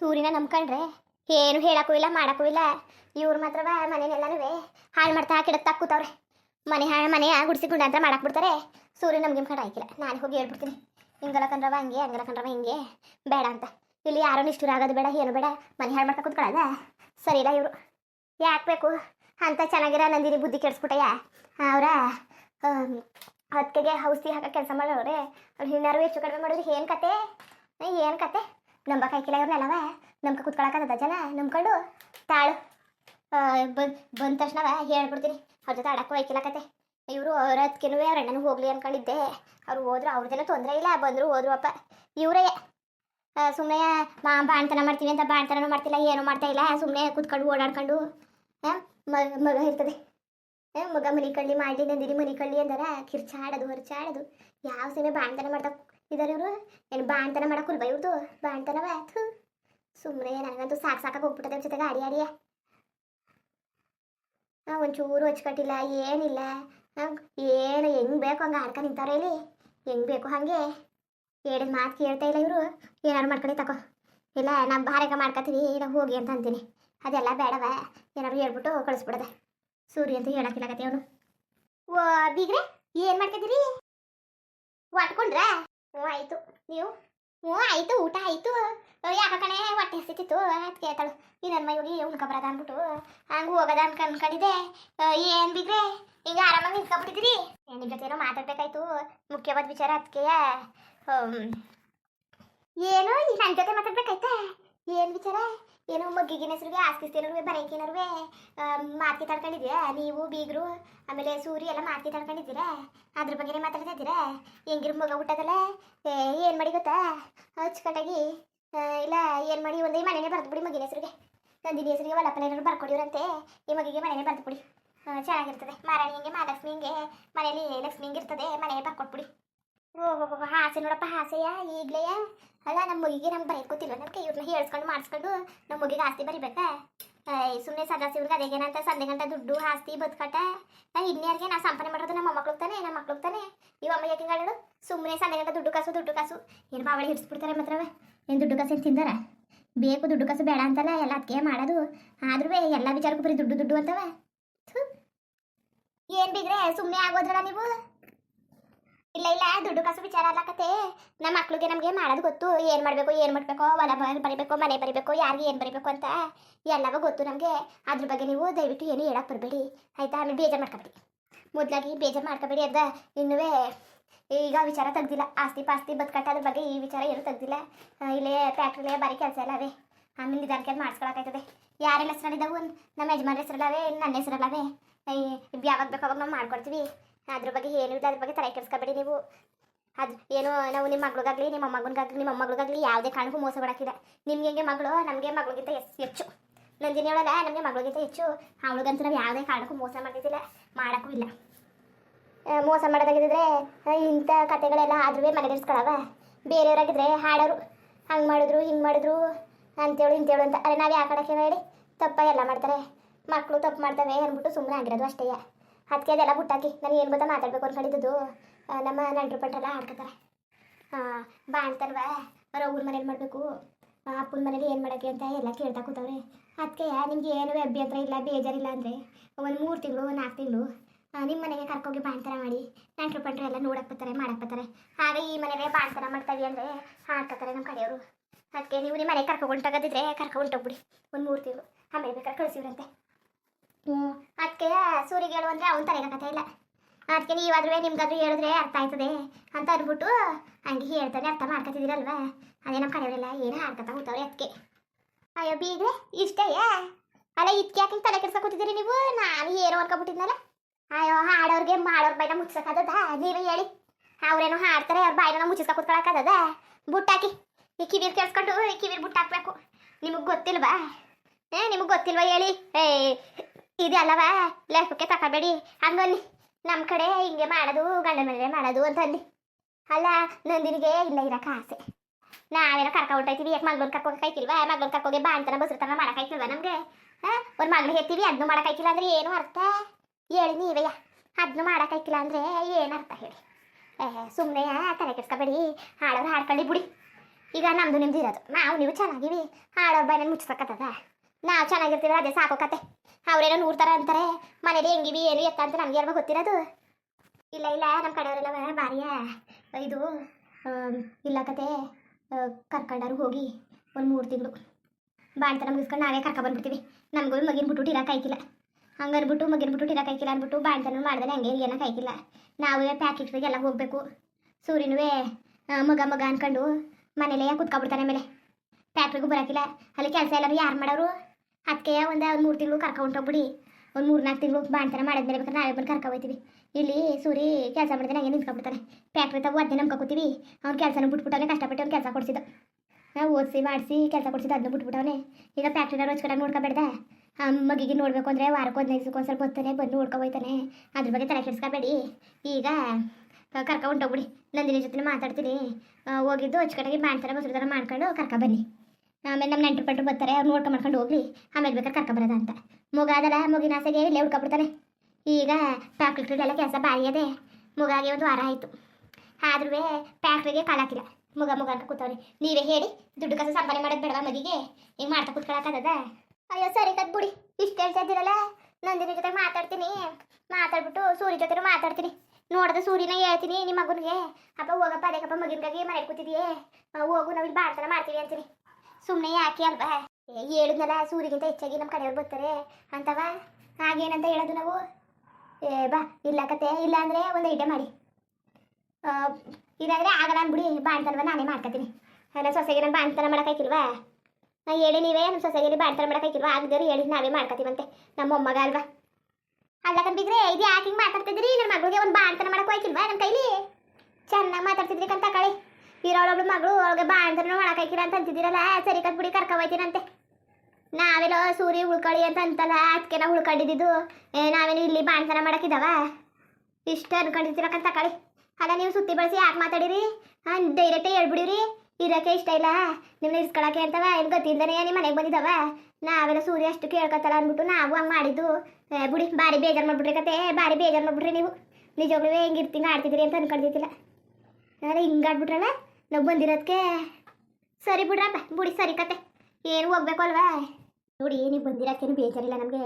ಸೂರ್ಯನ ನಂಬ್ಕೊಂಡ್ರೆ ಏನು ಹೇಳಕ್ಕೂ ಇಲ್ಲ, ಮಾಡಕ್ಕೂ ಇಲ್ಲ. ಇವ್ರು ಮಾತ್ರ ಮನೆನೆಲ್ಲನೂ ಹಾಳು ಮಾಡ್ತಾ ಕೆಡತ್ತಾ ಕೂತವ್ರೆ. ಮನೆ ಹಾಳು, ಮನೆ ಗುಡಿಸಿ ಅಂತ ಮಾಡಕ್ ಬಿಡ್ತಾರೆ. ಸೂರ್ಯ ನಮ್ಗೆ ಕಡೆ ಹಾಕಿಲ್ಲ ನಾನು ಹೋಗಿ ಹೇಳ್ಬಿಡ್ತೀನಿ. ಹಿಂಗಲ್ಲ ಕಂಡ್ರವ, ಹಂಗೆ, ಹಂಗಲ್ಲ ಕಂಡ್ರವ, ಹಿಂಗೆ. ಬೇಡ ಅಂತ. ಇಲ್ಲಿ ಯಾರೋ ನಿಷ್ಠುರ ಆಗೋದು ಬೇಡ, ಏನು ಬೇಡ. ಮನೆ ಹಾಳು ಮಾಡ್ತಾ ಕೂತ್ಕೊಳ್ಳೋದ ಸರಿ ಇಲ್ಲ ಇವರು. ಯಾಕೆ ಬೇಕು? ಅಂತ ಚೆನ್ನಾಗಿರೋ ನಂದಿನಿ ಬುದ್ಧಿ ಕೆಡಿಸ್ಬಿಟ್ಟಯ್ಯ. ಅವರ ಹತ್ತಿಗೆ ಔಷಧಿ ಹಾಕೋ ಕೆಲಸ ಮಾಡೋರೆ ಅವ್ರು ಹಿನ್ನಾರು ಹೆಚ್ಚು ಕಡಿಮೆ ಮಾಡಿದ್ರೆ ಏನು ಕತೆ? ಏನು ಕತೆ? ನಂಬಕ್ ಹಾಕಿಲ್ಲ ಇವ್ರನ್ನೆಲ್ಲವ ನಮ್ಗೆ ಕುತ್ಕೊಳಕತ್ತದ ಜನ ನಂಬ್ಕೊಂಡು ತಾಳು. ಬಂದ್, ಬಂದ ತಕ್ಷಣ ಹೇಳ್ಬಿಡ್ತೀನಿ, ಅವ್ರ ಜೊತೆ ಆಡಕ್ಕೂ ಕತೆ ಇವರು ಅವ್ರ ಅದಕ್ಕೇನು ಅವ್ರ ಅಣ್ಣನೂ ಹೋಗ್ಲಿ ಅನ್ಕೊಂಡಿದ್ದೆ. ಅವ್ರು ಹೋದ್ರು ಅವ್ರದ್ದೇನೋ ತೊಂದರೆ ಇಲ್ಲ, ಬಂದರು, ಹೋದ್ರು ಅಪ್ಪ. ಇವರೇ. ಸುಮ್ಮನೆ ಮಾ, ಬಾಣ್ತನ ಮಾಡ್ತೀವಿ ಅಂತ ಬಾಣ್ತನೂ ಮಾಡ್ತಿಲ್ಲ, ಏನೂ ಮಾಡ್ತಾ ಇಲ್ಲ. ಸುಮ್ಮನೆ ಕೂತ್ಕೊಂಡು ಓಡಾಡ್ಕೊಂಡು ಮಗ ಮಗ ಇರ್ತದೆ. ಮಗ ಮನಿ ಕಳ್ಳಿ ಮಾಡಿ ನಂದಿನಿ ಮನಿ ಕಳ್ಳಿ ಅಂದಾರ, ಕಿರ್ಚಾಡೋದು, ಹೊರಚಾಡೋದು. ಯಾವ ಸಿನಿಮೆ ಬಾಣ್ತನ ಮಾಡ್ತಾ ಇದಾರೆ ಇವರು? ಏನು ಬಾಣ್ತನ ಮಾಡಕ್ಕೆ ಬೈ ಇವ್ರದ್ದು ಬಾಣ್ತನವ ಥೂ. ಸುಮ್ಮನೆ ನನಗಂತೂ ಸಾಕು ಸಾಕಾಗಿ ಹೋಗ್ಬಿಟ್ಟದೆ ಜೊತೆಗೆ ಅಡಿ ಆಡಿಯ ಒಂಚೂರು ಹಚ್ಕಟ್ಟಿಲ್ಲ, ಏನಿಲ್ಲ. ಏನು ಹೆಂಗ್ ಬೇಕು ಹಂಗೆ ಆಡ್ಕೊಂಡು ನಿಂತಾರ ಇಲ್ಲಿ? ಹೆಂಗ್ ಬೇಕು ಹಂಗೆ? ಹೇಳಿದ ಮಾತು ಕೇಳ್ತಾ ಇಲ್ಲ ಇವರು. ಏನಾರು ಮಾಡ್ಕೊಂಡು ತಕೋ. ಇಲ್ಲ, ನಾ ಬಾರೆಗ ಮಾಡ್ಕೊತೀವಿ ನಾವು ಹೋಗಿ ಅಂತ ಅಂತೀನಿ. ಅದೆಲ್ಲ ಬೇಡವ. ಏನಾರು ಹೇಳ್ಬಿಟ್ಟು ಕಳಿಸ್ಬಿಡದೆ. ಸೂರ್ಯ ಅಂತ ಹೇಳಕ್ಕಿಲ್ಲ ಕತೆ ಅವನು. ಓ, ಬೀಗ್ರೆ, ಏನು ಮಾಡ್ತಿದ್ದೀರಿ ವಾಟ್ಕೊಂಡ್ರ ಹ್ಞೂ ಆಯಿತು ನೀವು? ಹ್ಞೂ ಆಯಿತು ಊಟ ಆಯಿತು. ಯಾಕ ಕಣೆ, ಹೊಟ್ಟೆ ಹಸಿತಿತ್ತು. ಅದಕ್ಕೆ ಕೇಳ್ತಾಳು ಈ ನನ್ನ ಮೈಯೋಗಿ ಉಣ್ಕೊಬರದ ಅಂದ್ಬಿಟ್ಟು, ಹಂಗೆ ಹೋಗದ ಅನ್ಕ, ಅನ್ಕೊಂಡಿದ್ದೆ. ಏನು ಬಿಗ್ರೆ ಈಗ ಆರಾಮಾಗಿ ನಿಂತ್ಕೊಬಿಟ್ಟಿದ್ದೀರಿ? ನಿಮ್ಮ ಜೊತೆ ಏನೋ ಮಾತಾಡ್ಬೇಕಾಯ್ತು. ಮುಖ್ಯವಾದ ವಿಚಾರ ಅದಕ್ಕೆ ಏನು ಈ ನನ್ನ ಜೊತೆ ಮಾತಾಡ್ಬೇಕಾಯ್ತಾ? ಏನು ವಿಚಾರ? ಏನೋ ಮಗ್ಗಿಗಿನ ಹೆಸರಿಗೆ ಆಸ್ತಿಸ್ತಿರೋರ್ವೆ ಬರೇಕಿನರ್ವೆ ಮಾತಿ ತಡ್ಕೊಂಡಿದ್ದೀರಾ? ನೀವು, ಬೀಗರು, ಆಮೇಲೆ ಸೂರಿ ಎಲ್ಲ ಮಾತಿ ತಡ್ಕೊಂಡಿದ್ದೀರಾ? ಅದ್ರ ಬಗ್ಗೆನೇ ಮಾತಾಡ್ತಾ ಇದ್ದೀರಾ? ಹೆಂಗಿರು ಮಗ ಹುಟ್ಟದಲ್ಲ? ಏನು ಮಾಡಿ ಗೊತ್ತಾ? ಅಚ್ಚುಕಟ್ಟಾಗಿ ಇಲ್ಲ, ಏನು ಮಾಡಿ? ಒಂದೇ ಮನೆನೇ ಬರೆದು ಬಿಡಿ ಮಗಿನ ಹೆಸರಿಗೆ. ನಂದಿನಿ ಹೆಸರಿಗೆ ವಲ್ಲಪ್ಪನ ಏನಾದ್ರು ಬರ್ಕೊಡಿವ್ರಂತೆ. ಈ ಮಗಿಗೆ ಮನೆನೇ ಬರೆದು ಬಿಡಿ. ಚೆನ್ನಾಗಿರ್ತದೆ. ಮಾರಾಣಿ ಹಿಂಗೆ ಮಹಾಲಕ್ಷ್ಮಿ ಹಿಂಗೆ? ಮನೆಯಲ್ಲಿ ಲಕ್ಷ್ಮಿ ಹಿಂಗೆ ಇರ್ತದೆ, ಮನೆಯೇ ಬರ್ಕೊಟ್ಬಿಡಿ ಓಹೋ ಹಾಸೆ ನೋಡಪ್ಪ, ಹಾಸೆಯ, ಈಗಲೇ. ಅಲ್ಲ ನಮ್ಮ ಮಗಿಗೆ ನಮ್ಗೆ ಬರೆಯೋದು ಗೊತ್ತಿಲ್ಲ ನಮ್ಗೆ ಇವ್ರನ್ನ ಹೇಳ್ಸ್ಕೊಂಡು, ಮಾಡಿಸ್ಕೊಂಡು ನಮ್ಮ ಮಗಿಗೆ ಆಸ್ತಿ ಬರಿಬೇಕಾ? ಸುಮ್ಮನೆ ಸದಾಸಿವ್ರಿಗೆ ಅದೇಗೇನಂತ ಸಂದೆ ಗಂಟ ದುಡ್ಡು, ಆಸ್ತಿ ನಾ ಇನ್ಯಾರಿಗೆ ನಾ ಸಂಪಾದನೆ ಮಾಡೋದು ನಮ್ಮ ಮಕ್ಳಿಗೆ ತಾನೆ ನಮ್ಮ ಮಕ್ಳಿಗೆ ತಾನೆ? ಇವ ಅಮ್ಮ ಯಾಕೆ ಹೇಳು? ಸುಮ್ಮನೆ ಸಂದೆ ಗಂಟ ದುಡ್ಡು ಕಾಸು ದುಡ್ಡು ಕಾಸು. ಏನು ಬಾವಳಿ ಹಿಡಿಸ್ಬಿಡ್ತಾರೆ ಮಾತ್ರವೇ? ಏನು ದುಡ್ಡು ಕಾಸು ತಿಂದಾರ? ಬೇಕು ದುಡ್ಡು ಕಾಸು ಬೇಡ ಅಂತಲ್ಲ, ಎಲ್ಲ ಅದಕ್ಕೆ ಮಾಡೋದು. ಆದ್ರೂ ಎಲ್ಲ ವಿಚಾರಕ್ಕೂ ಬರೀ ದುಡ್ಡು ದುಡ್ಡು ಅಂತವ? ಏನು ಬಿಗ್ರೆ ಸುಮ್ಮನೆ ಆಗೋದ್ರಲ್ಲ ನೀವು? ಇಲ್ಲ ಇಲ್ಲ, ದುಡ್ಡು ಕಾಸು ವಿಚಾರ ಅಲ್ಲಕತೆ ನಮ್ಮ ಮಕ್ಳಿಗೆ ನಮಗೆ ಮಾಡೋದು ಗೊತ್ತು. ಏನು ಮಾಡಬೇಕು ಏನು ಮಾಡಬೇಕು, ಹೊಲ ಬರಿಬೇಕು, ಮನೆ ಬರಿಬೇಕು, ಯಾರಿಗೆ ಏನು ಬರಿಬೇಕು ಅಂತ ಎಲ್ಲವೂ ಗೊತ್ತು ನಮಗೆ. ಅದ್ರ ಬಗ್ಗೆ ನೀವು ದಯವಿಟ್ಟು ಏನು ಹೇಳಕ್ಕೆ ಬರಬೇಡಿ. ಆಯ್ತಾ? ಆಮೇಲೆ ಬೇಜಾರು ಮಾಡ್ಕೊಬೇಡಿ. ಮೊದಲಾಗಿ ಬೇಜಾರು ಮಾಡ್ಕೋಬೇಡಿ ಅದ ಇನ್ನುವೇ ಈಗ ವಿಚಾರ ತೆಗ್ದಿಲ್ಲ. ಆಸ್ತಿ ಪಾಸ್ತಿ ಬದುಕಟ್ಟೋದ್ರ ಬಗ್ಗೆ ಈ ವಿಚಾರ ಏನು ತೆಗ್ದಿಲ್ಲ. ಇಲ್ಲೇ ಫ್ಯಾಕ್ಟ್ರಿಲೇ ಬಾರಿ ಕೆಲಸ ಎಲ್ಲ ಅವೇ. ಆಮೇಲೆ ನಿಧಾನಕ್ಕೆ ಮಾಡಿಸ್ಕೊಳಕಾಯ್ತದೆ. ಯಾರೆಲ್ಲ ಹೆಸರಲ್ಲಿದ್ದಾವೆ ನಮ್ಮ ಯಜಮಾನ್ರ ಹೆಸರಲ್ಲವೇ ನನ್ನ ಹೆಸರಲ್ಲವೇ? ಯಾವಾಗ ಬೇಕು ಅವಾಗ ನಾವು ಮಾಡ್ಕೊಡ್ತೀವಿ. ಅದ್ರ ಬಗ್ಗೆ ಏನು ಇಲ್ಲ, ಅದ್ರ ಬಗ್ಗೆ ತಲೆ ಕೆಡಿಸ್ಕೊಬೇಡಿ ನೀವು. ಅದು ಏನು, ನಾವು ನಿಮ್ಮ ಮಗಳಿಗಾಗಲಿ, ನಿಮ್ಮ ಮಗನಿಗಾಗಲಿ ನಿಮ್ಮ ಮಗಳಿಗಾಗಲಿ ಯಾವುದೇ ಕಾರಣಕ್ಕೂ ಮೋಸ ಬಿಡಕ್ಕಿದೆ ನಿಮ್ಗೆ ಹೆಂಗೆ ಮಗಳು? ನಮಗೆ ಮಗಳಿಗಿಂತ ಹೆಚ್ಚು. ನಂದಿನಿ ಹೇಳಲ್ಲ ನಮಗೆ ಮಗಳಿಗಿಂತ ಹೆಚ್ಚು. ಅವಳಿಗಂತೂ ನಾವು ಯಾವುದೇ ಕಾರಣಕ್ಕೂ ಮೋಸ ಮಾಡಿದ್ದಿಲ್ಲ ಮಾಡೋಕ್ಕೂ ಇಲ್ಲ. ಮೋಸ ಮಾಡೋದಾಗಿದ್ದರೆ ಇಂಥ ಕತೆಗಳೆಲ್ಲ ಆದ್ರೂ ಮನೆ ಇರಿಸ್ಕೊಳವ ಬೇರೆಯವರಾಗಿದ್ರೆ ಹಾಡೋರು, ಹಂಗೆ ಮಾಡಿದ್ರು, ಹಿಂಗೆ ಮಾಡಿದ್ರು, ಅಂತೇಳು, ಇಂತೇಳು ಅಂತ. ಅರೆ, ನಾವು ಯಾಕೆ ಹೇಳಿ ತಪ್ಪ ಎಲ್ಲ ಮಾಡ್ತಾರೆ. ಮಕ್ಕಳು ತಪ್ಪು ಮಾಡ್ತವೆ ಅಂದ್ಬಿಟ್ಟು ಸುಮ್ಮನೆ ಆಗಿರೋದು ಅಷ್ಟೇ. ಅದಕ್ಕೆ ಅದೆಲ್ಲ ಬಿಟ್ಟಾಕಿ ನಾನು ಏನು ಗೊತ್ತಾ ಮಾತಾಡ್ಬೇಕು ಅನ್ಕೊಂಡಿದ್ದು ನಮ್ಮ ನೆಂಟ್ರು ಹಾಂ ಆಡ್ಕೊತಾರೆ ಅಂತಲ್ವ? ಅವ್ರ ಮನೇಲಿ ಮಾಡಬೇಕು. ಅಪ್ಪನ ಮನೇಲಿ ಏನು ಮಾಡೋಕ್ಕೆ ಅಂತ ಎಲ್ಲ ಕೇಳ್ತಾ ಕೂತವ್ರೆ. ಅದಕ್ಕೆ ನಿಮಗೆ ಏನು ಅಭ್ಯಂತರ ಇಲ್ಲ, ಬೇಜಾರಿಲ್ಲ ಅಂದರೆ? ಒಂದು ಮೂರು ತಿಂಗಳು ನಾಲ್ಕು ತಿಂಗಳು. ನಿಮ್ಮ ಮನೆಗೆ ಕರ್ಕೋಗಿ ಬಾಣ್ತರ ಮಾಡಿ. ನೆಂಟ್ರು ಪಂಟ್ರು ಎಲ್ಲ ನೋಡಕ್ಕೆ ಬರ್ತಾರೆ ಮಾಡಕ್ಕೆ ಬರ್ತಾರೆ. ಹಾಗೆ ಈ ಮನೆಗೆ ಬಾಣ್ತರ ಮಾಡ್ತಾವೆ ಅಂದರೆ ಹಾಡ್ಕೊತಾರೆ ನಮ್ಮ ಕಡೆಯವರು. ಅದಕ್ಕೆ ನೀವು ನಿಮ್ಮ ಮನೆಗೆ ಕರ್ಕೊಂಡು ಹೊಂಟೋಗೋದಿದ್ರೆ ಕರ್ಕೊಂಡು ಹೊಂಟೋಗ್ಬಿಡಿ. ಒಂದು ಮೂರು ತಿಂಗಳು. ಆಮೇಲೆ ಬೇಕಾದ್ರೆ ಕಳಿಸಿವ್ರಂತೆ ಅದಕ್ಕೆ ಸೂರಿಗೆ ಹೇಳು ಅಂದರೆ ಅವ್ನು ತಲೆಗೆ ಕಥೆ ಇಲ್ಲ. ಅದಕ್ಕೆ ನೀವಾದ್ರೂ ನಿಮ್ಗಾದ್ರೂ ಹೇಳಿದ್ರೆ ಅರ್ಥ ಆಯ್ತದೆ ಅಂತ ಅಂದ್ಬಿಟ್ಟು ಹಂಗೆ ಹೇಳ್ತಾನೆ, ಅರ್ಥ ಮಾಡ್ಕೊತಿದ್ದೀರಲ್ವಾ ಅದೇ ನಮ್ಮ ಕಡೆಯವರೆಲ್ಲ ಏನು ಅರ್ಥ ಕೂತವ್ರೆ ಅದಕ್ಕೆ ಅಯ್ಯೋ, ಬೀಗ್ರೆ, ಇಷ್ಟೇ ಅಲ್ಲ ಇದಕ್ಕೆ ಯಾಕೆ ತಲೆ ಕೆಡ್ಸಕ್ಕೆ ಕೂತಿದ್ದೀರಿ ನೀವು? ನಾನು ಏನೋ ಅನ್ಕೊಬಿಟ್ಟಿದ್ನಲ್ಲ ಅಯ್ಯೋ, ಹಾಡೋರಿಗೆ ಮಾಡೋರ್ ಬೈನ ಮುಚ್ಚಕ್ಕಾಗದ ನೀವೇ ಹೇಳಿ. ಅವ್ರೇನೋ ಹಾಡ್ತಾರೆ, ಅವ್ರ ಬಾಯಿನ ಮುಚ್ಚಿಸ್ಕೊ ಕೂತ್ಕೊಳಕ್ಕಾಗದ ಬುಟ್ಟಾಕಿ, ಈ ಕಿವಿರ್ ಕೇಳಿಸ್ಕೊಂಡು ಈ ಕಿವಿರ್ ಬುಟ್ಟಾಕ್ಬೇಕು. ನಿಮಗೆ ಗೊತ್ತಿಲ್ವಾ? ಏ, ನಿಮಗೆ ಗೊತ್ತಿಲ್ವಾ ಹೇಳಿ? ಏ ಇದೆಲ್ಲವಾ ಲೆಕ್ಕಕ್ಕೆ ತಗೋಬೇಡಿ ಹಂಗಲ್ಲಿ ನಮ್ಮ ಕಡೆ ಹಿಂಗೆ ಮಾಡೋದು, ಗಂಡನ ಮೇಲೆ ಮಾಡೋದು ಅಂತ ಅಲ್ಲಿ ಅಲ್ಲ, ನಂದಿನಿಗೆ ಇಲ್ಲ ಇರಕ್ಕೆ ಆಸೆ. ನಾವೇನೋ ಕರ್ಕ ಹೊಂಟೈತೀವಿ ಯಾಕೆ ಮಗಳನ್ನ ಕರ್ಕೋಕಾಯ್ತಿಲ್ವಾ ಮಗಳನ್ನ ಕರ್ಕೋಗಿ ಬಾಣ್ತನ ಬಸ್ರತನ ಮಾಡೋಕ್ಕಾಯ್ತಿಲ್ವಾ ನಮಗೆ? ಹಾಂ? ಒಂದು ಮಗಳು ಹೆತ್ತೀವಿ ಅದನ್ನು ಮಾಡೋಕ್ಕಾಯ್ತಿಲ್ಲ ಅಂದರೆ ಏನು ಅರ್ಥ? ಹೇಳಿ ನೀವಯ್ಯ ಅದನ್ನು ಮಾಡೋಕ್ಕಾಯ್ತಿಲ್ಲ ಅಂದರೆ ಏನು ಅರ್ಥ ಹೇಳಿ? ಏ ಸುಮ್ಮನೆ ತಲೆ ಕೆಡ್ಸ್ಕೊಬೇಡಿ. ಹಾಡೋರು ಹಾಡ್ಕೊಳ್ಳಿ ಬಿಡಿ. ಈಗ ನಮ್ಮದು ನಿಮ್ದು ಇರೋದು. ನಾವು ನೀವು ಚೆನ್ನಾಗಿವಿ. ಹಾಡೋರು ಬಾಯ್ ನಾನು ಮುಚ್ಬೇಕತ್ತದ ನಾವು ಚೆನ್ನಾಗಿರ್ತೀವಿ, ಅದೇ ಸಾಕು ಕತೆ. ಅವ್ರೇನೋ ನೂರ್ತಾರ ಅಂತಾರೆ. ಮನೇಲಿ ಹೆಂಗಿವಿ ಏನು ಎತ್ತ ಅಂತ ನಮ್ಗೆ ಯಾರು ಗೊತ್ತಿರೋದು. ಇಲ್ಲ ಇಲ್ಲ ನಮ್ಮ ಕಡೆಯವರೆಲ್ಲ ಭಾರಿಯ, ಇದು ಇಲ್ಲ ಕತೆ ಕರ್ಕೊಂಡಾರು ಹೋಗಿ ಒಂದು ಮೂರು ತಿಂಗಳು. ಬಾಣ್ತನ ಮುಗಿಸ್ಕೊಂಡು ನಾವೇ ಬಂದು ಬಂದ್ಬಿಡ್ತೀವಿ. ನಮಗೂ ಮಗಿನ ಬಿಟ್ಟು ಇರೋಕೆ ಹಂಗ ಅಂದ್ಬಿಟ್ಟು ಮಗಿನ ಬಿಟ್ಟು ಇರೋಕೆ ಆಯ್ಕಿಲ್ಲ ಅಂದ್ಬಿಟ್ಟು ಬಾಣ್ತನ ಮಾಡ್ದೆ ಹಂಗೆ ಏನಕ್ಕೆ ಕೈಕಿಲ್ಲ ನಾವೇ ಪ್ಯಾಕೆಟ್ರಿಗೆಲ್ಲ ಹೋಗಬೇಕು. ಸೂರ್ಯನೂ ಮಗ ಮಗ ಅನ್ಕೊಂಡು ಮನೇಲೇ ಕುತ್ಕೊಬಿಡ್ತಾನೆ ಮೇಲೆ ಫ್ಯಾಕ್ಟ್ರಿಗೂ ಬರೋಕ್ಕಿಲ್ಲ ಅಲ್ಲಿ ಕೆಲಸ ಎಲ್ಲರೂ ಯಾರು ಮಾಡೋರು? ಅದಕ್ಕೆ ಒಂದು ಮೂರು ತಿಂಗಳು ಕರ್ಕೊಂಡು ಹೋಗ್ಬಿಡಿ. ಒಂದು ಮೂರು ನಾಲ್ಕು ತಿಂಗಳು ಬಾಣ್ತನ ಮಾಡಿದ್ಮೇಲೆ ಬೇಕಾದ್ರೆ ನಾಳೆ ಬಂದು ಕರ್ಕೊ ಹೋಗ್ತೀವಿ ಇಲ್ಲಿ ಸೂರಿ ಕೆಲಸ ಮಾಡಿದ್ರೆ ಹಂಗೆ ನಿಂತ್ಕೊಂಡ್ಬಿಡ್ತಾನೆ. ಫ್ಯಾಕ್ಟ್ರಿ ತಗೋ ಅದನ್ನೇ ನಂಬ್ಕೊತೀವಿ ಅವ್ನ ಕೆಲಸನ ಬಿಟ್ಬಿಟ್ಟವನೆ, ಕಷ್ಟಪಟ್ಟು ಅವ್ನು ಕೆಲಸ ಕೊಡಿಸಿದ ನಾವು ಓದಿಸಿ ಮಾಡಿಸಿ ಕೆಲಸ ಕೊಡಿಸಿದ ಅದನ್ನ ಬಿಟ್ಬಿಟ್ಟವನೆ. ಈಗ ಫ್ಯಾಕ್ಟ್ರಿನ ರೋಜ್ ಕಡೆ ನೋಡ್ಕೊಬೇಡ್ದ ಮಗಿಗೆ ನೋಡಬೇಕು ಅಂದರೆ ವಾರಕ್ಕೆ ಹದಿನೈದು ದಿವಸಕ್ಕೆ ಸ್ವಲ್ಪ ಬರ್ತಾನೆ ಬಂದು ನೋಡ್ಕೊ ಹೋಗ್ತಾನೆ ಅದ್ರ ಬಗ್ಗೆ ತಲೆ ಕೆಡಿಸ್ಕೊಬೇಡಿ. ಈಗ ಕರ್ಕೊಂಡೋಗ್ಬಿಡಿ ನಂದಿನಿ ಜೊತೆ ಮಾತಾಡ್ತೀನಿ. ಹೋಗಿದ್ದು ಅಚ್ಚುಕಟ್ಟಾಗಿ ಮಾಡ್ತಾರೆ ಮೊಸರು ಥರ ಮಾಡ್ಕೊಂಡು ಕರ್ಕೊ ಬನ್ನಿ. ಆಮೇಲೆ ನಮ್ಮ ನೆಂಟರು ಪಂಟರು ಬರ್ತಾರೆ ಅವ್ರು ನೋಡ್ಕೊಂಡು ಮಾಡ್ಕೊಂಡು ಹೋಗ್ಲಿ, ಆಮೇಲೆ ಬೇಕಾದ್ರೆ ಕರ್ಕೊಬರೋದ ಅಂತ. ಮುಗ ಅದಲ್ಲ ಮುಗಿನ ಆಸೆಗೆ ಇಲ್ಲೇ ಹುಡ್ಕೊಬಿಡ್ತಾನೆ ಈಗ ಪ್ಯಾಕ್ಟ್ರಿಗಳೆಲ್ಲ ಕೆಲಸ ಭಾರಿ ಅದೇ. ಮುಗಾಗಿ ಒಂದು ವಾರ ಆಯಿತು. ಆದ್ರೂ ಪ್ಯಾಕ್ಟ್ರಿಗೆ ಕಾಲಾಕಿಲ್ಲ ಮುಗ ಮುಗ ಅಂತ ಕೂತವ್ರಿ ನೀವೇ ಹೇಳಿ, ದುಡ್ಡು ಕಸ ಸಂಪಾದನೆ ಮಾಡೋದು ಬೇಡವಾ ಮಗಿಗೆ? ಹಿಂಗೆ ಮಾಡ್ತಾ ಕೂತ್ಕೊಳಕ್ಕಾಗದ ಅಯ್ಯೋ, ಸರಿ ಕದ್ ಬಿಡಿ. ಇಷ್ಟು ಹೇಳ್ತಾ ಇದ್ದೀರಲ್ಲ? ನಂದಿನಿ ಜೊತೆ ಮಾತಾಡ್ತೀನಿ. ಮಾತಾಡ್ಬಿಟ್ಟು ಸೂರ್ಯ ಜೊತೆ ಮಾತಾಡ್ತೀನಿ. ನೋಡ್ದೆ ಸೂರ್ಯನ ಹೇಳ್ತೀನಿ ನಿಮ್ಮ ಮಗನಿಗೆ. ಅಪ್ಪ, ಹೋಗಪ್ಪ, ಅದೇಕಪ್ಪ, ಮಗಿನ್ಗಾಗಿ ಮನೆಗೆ ಕೂತಿದೆಯೇ. ಹೋಗು, ನಾವಿಲ್ಲಿ ಬಾಳ್ತನ ಮಾಡ್ತೀವಿ ಅಂತೀನಿ. ಸುಮ್ಮನೆ ಯಾಕೆ ಅಲ್ವಾ? ಹೇಳಿದ್ನಲ್ಲ ಸೂರಿಗಿಂತ ಹೆಚ್ಚಾಗಿ ನಮ್ಮ ಕಡೆಯವ್ರು ಬರ್ತಾರೆ ಅಂತವ? ಹಾಗೇನಂತ ಹೇಳೋದು ನಾವು? ಏ, ಬಾ, ಇಲ್ಲ ಕತೆ, ಇಲ್ಲ ಅಂದರೆ ಒಂದು ಐಡಿಯಾ ಮಾಡಿ. ಇದಾದರೆ ಆಗಲ್ಲ ಅಂದ್ಬಿಡಿ ಬಾಣ್ತನವ ನಾನೇ ಮಾಡ್ಕೊತೀನಿ. ಅಲ್ಲ, ಸೊಸೆಗೆ ನಾನು ಬಾಣ್ತನ ಮಾಡೋಕ್ಕಾಗಿಲ್ವಾ ನಾ ಹೇಳಿ ನೀವೇ ನಮ್ಮ ಸೊಸೆಗೆ ಬಾಣ್ತನ ಮಾಡೋಕ್ಕಾಗಿಲ್ವಾ ಆಗದವ್ರು ಹೇಳಿ, ನಾವೇ ಮಾಡ್ಕೊತೀವಂತೆ, ನಮ್ಮ ಮೊಮ್ಮಗ ಅಲ್ವಾ? ಅಲ್ಲ ಕಂಡಿದ್ರೆ ಇದು ಯಾಕೆ ಹಿಂಗೆ ಮಾತಾಡ್ತಿದ್ರಿ? ನನ್ನ ಮಗಳಿಗೆ ಒಂದು ಬಾಣ್ತನ ಮಾಡಕ್ಕೆ ಹೋಯ್ಕಿಲ್ವಾ ನನ್ನ ಕೈಲಿ? ಚೆನ್ನಾಗಿ ಮಾತಾಡ್ತಿದ್ರಿ ಕಂತ ಕಳೆ. ಇರೋಳೊಬ್ಳು ಮಗಳು ಅವಳಿಗೆ ಬಾಣತನ ಮಾಡಕ್ಕಾಗಿಲ್ಲ ಅಂತ ಅಂತಿದ್ದೀರಲ್ಲ, ಸರಿ ಕತ್ ಬಿಡಿ ಕರ್ಕೊ ಹೋಯ್ತೀನಂತೆ. ನಾವೆಲ್ಲ ಸೂರಿ ಉಳ್ಕೊಳ್ಳಿ ಅಂತ ಅಂತಲ್ಲ ಅದಕ್ಕೆ ನಾವು ಉಳ್ಕೊಂಡಿದ್ದು ನಾವೇನು ಇಲ್ಲಿ ಬಾಣ್ತನ ಮಾಡೋಕ್ಕಿದ್ದಾವ ಇಷ್ಟ ಅನ್ಕೊಂಡಿದ್ದೀರಕ್ಕಂತ ಕಳಿ ಅಲ್ಲ, ನೀವು ಸುತ್ತಿ ಬಳಸಿ ಯಾಕೆ ಮಾತಾಡಿರಿ? ಹಾಂ ಡೈರೆಕ್ಟೇ ಹೇಳ್ಬಿಡಿರಿ. ಇರೋಕೆ ಇಷ್ಟ ಇಲ್ಲ. ನಿಮ್ಮನ್ನ ಇಸ್ಕೊಳಕ್ಕೆ ಅಂತವ, ಏನು ಗೊತ್ತಿಲ್ಲದೇ ನಿಮ್ಮ ಮನೆಗೆ ಬಂದಿದ್ದಾವ ನಾವೆಲ್ಲ ಸೂರ್ಯ ಅಷ್ಟು ಕೇಳ್ಕೊತಾರ ಅಂದ್ಬಿಟ್ಟು ನಾವು ಹಂಗೆ ಮಾಡಿದ್ದು. ಬಿಡಿ, ಭಾರಿ ಬೇಜಾರು ಮಾಡ್ಬಿಟ್ರಿ ಕತೆ, ಭಾರಿ ಬೇಜಾರು ಮಾಡ್ಬಿಟ್ರಿ ನೀವು. ನಿಜವಾಗ್ಲೂ ಹೆಂಗಿರ್ತೀನಿ ಆಡ್ತಿದ್ದೀರಿ ಅಂತ ಅನ್ಕೊಂಡಿದ್ದಿಲ್ಲ ಅದೇ ಹಿಂಗೆ ಆಡ್ಬಿಟ್ರಲ್ಲ ನಾವು ಬಂದಿರೋದಕ್ಕೆ ಸರಿ ಬಿಡ್ರಪ್ಪ ಬಿಡಿ ಸರಿ ಕತೆ. ಏನು ಹೋಗ್ಬೇಕು ಅಲ್ವಾ? ನೋಡಿ, ನೀವು ಬಂದಿರೋಕ್ಕೇನು ಬೇಜಾರಿಲ್ಲ ನಮಗೆ.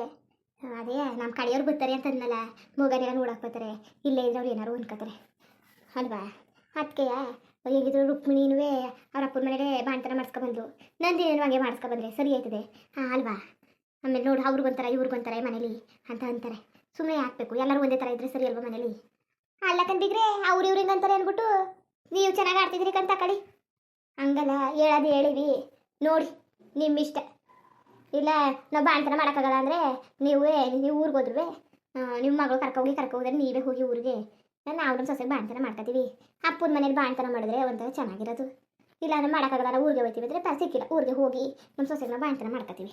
ಅದೇ ನಮ್ಮ ಕಡೆಯವ್ರು ಬರ್ತಾರೆ ಅಂತ ಅಂದ್ನಲ್ಲ ಮಗನೆಲ್ಲ ನೋಡಕ್ಕೆ ಬರ್ತಾರೆ. ಇಲ್ಲೇ ಇದ್ರೆ ಏನಾರು ಅನ್ಕೋತಾರೆ. ಅಲ್ವಾ? ಅದಕ್ಕೆಯ ಹೇಗಿದ್ರು ರುಕ್ಮಿಣಿನೂ ಅವ್ರ ಅಪ್ಪನ ಮನೆಗೆ ಬಾಣ್ತನ ಮಾಡಿಸ್ಕೊಬಂದ್ಲು ನಂದಿನೇನು ಹಂಗೆ ಮಾಡಿಸ್ಕೊಬಂದ್ರೆ, ಸರಿ ಆಯ್ತದೆ. ಹಾಂ, ಅಲ್ವಾ? ಆಮೇಲೆ ನೋಡು ಇವ್ರಿಗೆ ಇವ್ರಿಗೊಂಥರ ಮನೇಲಿ ಅಂತ ಅಂತಾರೆ. ಸುಮ್ಮನೆ ಹಾಕ್ಬೇಕು ಎಲ್ಲರೂ ಒಂದೇ ಥರ ಇದ್ರೆ ಸರಿ ಅಲ್ವಾ ಮನೇಲಿ? ಅಲ್ಲ ಕಂದಿಗ್ರೆ, ಅವ್ರು ಇವ್ರಿಗೆ ಅಂತಾರೆ ಅಂದ್ಬಿಟ್ಟು. ನೀವು ಚೆನ್ನಾಗಿ ಆಡ್ತಿದ್ರಿ ಕಂತ ಕಳಿ. ಹಂಗಲ್ಲ, ಹೇಳೋದು ಹೇಳಿವಿ. ನೋಡಿ ನಿಮ್ಮ ಇಷ್ಟ ಇಲ್ಲ, ನಾವು ಬಾಣ್ತನ ಮಾಡೋಕ್ಕಾಗಲ್ಲ ಅಂದರೆ ನೀವೇ, ನೀವು ಊರಿಗೆ ಹೋದ್ರೂ ನಿಮ್ಮ ಮಗಳು ಕರ್ಕೋಗಿ ಹೋಗಿ ಕರ್ಕೊ ಹೋದ್ರೆ ನೀವೇ ಹೋಗಿ ಊರಿಗೆ. ನಾವು ನಮ್ಮ ಸೊಸೆ ಬಾಣ್ತನ ಮಾಡ್ಕೊತೀವಿ. ಅಪ್ಪನ ಮನೇಲಿ ಬಾಣ್ತನ ಮಾಡಿದ್ರೆ ಒಂಥರ ಚೆನ್ನಾಗಿರೋದು. ಇಲ್ಲ ಅಂದ್ರೆ ಮಾಡೋಕ್ಕಾಗಲ್ಲ ಊರಿಗೆ ಹೋಗ್ತೀವಿ ಅಂದರೆ ಸಿಕ್ಕಿಲ್ಲ. ಊರಿಗೆ ಹೋಗಿ ನಮ್ಮ ಸೊಸೆಗೆ ಬಾಣ್ತನ ಮಾಡ್ಕೊತೀವಿ.